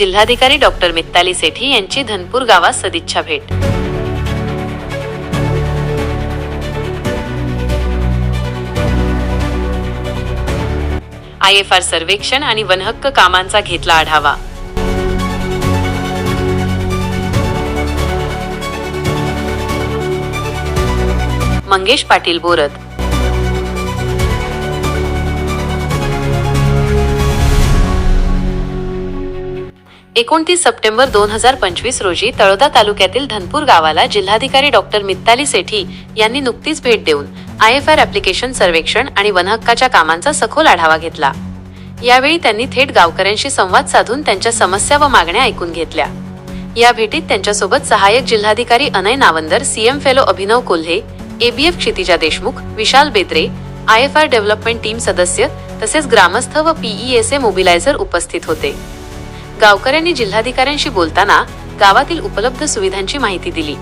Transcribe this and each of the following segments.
जिल्हाधिकारी डॉक्टर मित्ताली सेठी यांची धनपूर गावात सदिच्छा भेट. आय एफ आर सर्वेक्षण आणि वनहक्क कामांचा घेतला आढावा. मंगेश पाटील बोरत एकोणतीस सप्टेंबर दोन हजार पंचवीस रोजी तळोदा तालुक्यातील धनपूर गावाला जिल्हाधिकारी डॉक्टर मित्ताली सेठी यांनी नुकतीच भेट देऊन आय एफ आर ऍप्लिकेशन सर्वेक्षण आणि वनहक्काच्या कामांचा सखोल आढावा घेतला. यावेळी त्यांनी थेट गावकऱ्यांशी संवाद साधून त्यांच्या समस्या व मागण्या ऐकून घेतल्या. या भेटीत त्यांच्यासोबत सहाय्यक जिल्हाधिकारी Anay Nawandar CM fellow Abhinav Kolhe ABF Kshitija Deshmukh Vishal Betre I F R development team सदस्य तसेच ग्रामस्थ व पीईएसए मोबिलायझर उपस्थित होते. गावकऱ्यांनी जिल्हाधिकाऱ्यांशी बोलताना गावातील उपलब्ध सुविधांची माहिती दिली.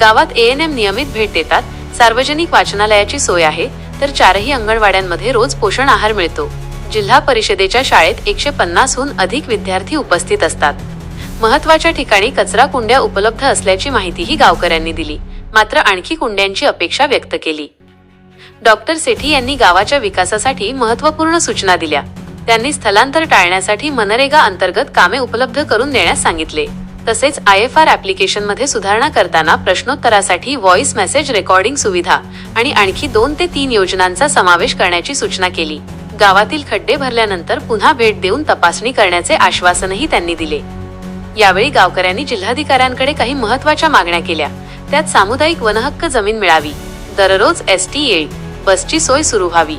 गावात ए एन एम नियमित भेट देतात सार्वजनिक वाचनालयाची सोय आहे तर चारही अंगणवाड्यांमध्ये रोज पोषण आहार मिळतो. जिल्हा परिषदेच्या शाळेत एकशे पन्नासहून अधिक विद्यार्थी उपस्थित असतात. महत्त्वाच्या ठिकाणी कचरा कुंड्या उपलब्ध असल्याची माहितीही गावकऱ्यांनी दिली. मात्र आणखी कुंड्यांची अपेक्षा व्यक्त केली. डॉक्टर सेठी यांनी गावाच्या विकासासाठी महत्त्वपूर्ण सूचना दिल्या. त्यांनी स्थलांतर टाळण्यासाठी मनरेगा अंतर्गत कामे उपलब्ध करून देण्यास सांगितले. तसेच आय एफ आर ऍप्लिकेशनमध्ये सुधारणा करताना प्रश्नोत्तरासाठी व्हॉइस मेसेज रेकॉर्डिंग सुविधा आणि आणखी दोन ते तीन योजनांचा समावेश करण्याची सूचना केली. गावातील खड्डे भरल्यानंतर पुन्हा भेट देऊन तपासणी करण्याचे आश्वासनही त्यांनी दिले. यावेळी गावकऱ्यांनी जिल्हाधिकाऱ्यांकडे काही महत्त्वाच्या मागण्या केल्या. त्यात सामुदायिक वनहक्क जमीन मिळावी. दररोज एस टी ए बसची सोय सुरू व्हावी.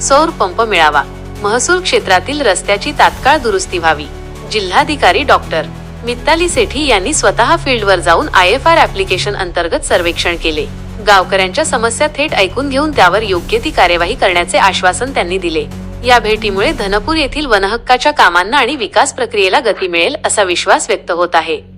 सौर पंप मिळावा. महसूल क्षेत्रातील रस्त्याची तात्काळ दुरुस्ती व्हावी. जिल्हाधिकारी डॉक्टर मित्ताली सेठी यांनी स्वतः फील्डवर जाऊन आय एफ आर ऍप्लिकेशन अंतर्गत सर्वेक्षण केले. गावकऱ्यांच्या समस्या थेट ऐकून घेऊन त्यावर योग्य ती कार्यवाही करण्याचे आश्वासन त्यांनी दिले. या भेटीमुळे धनपूर येथील वनहक्काच्या कामांना आणि विकास प्रक्रियेला गती मिळेल असा विश्वास व्यक्त होत आहे.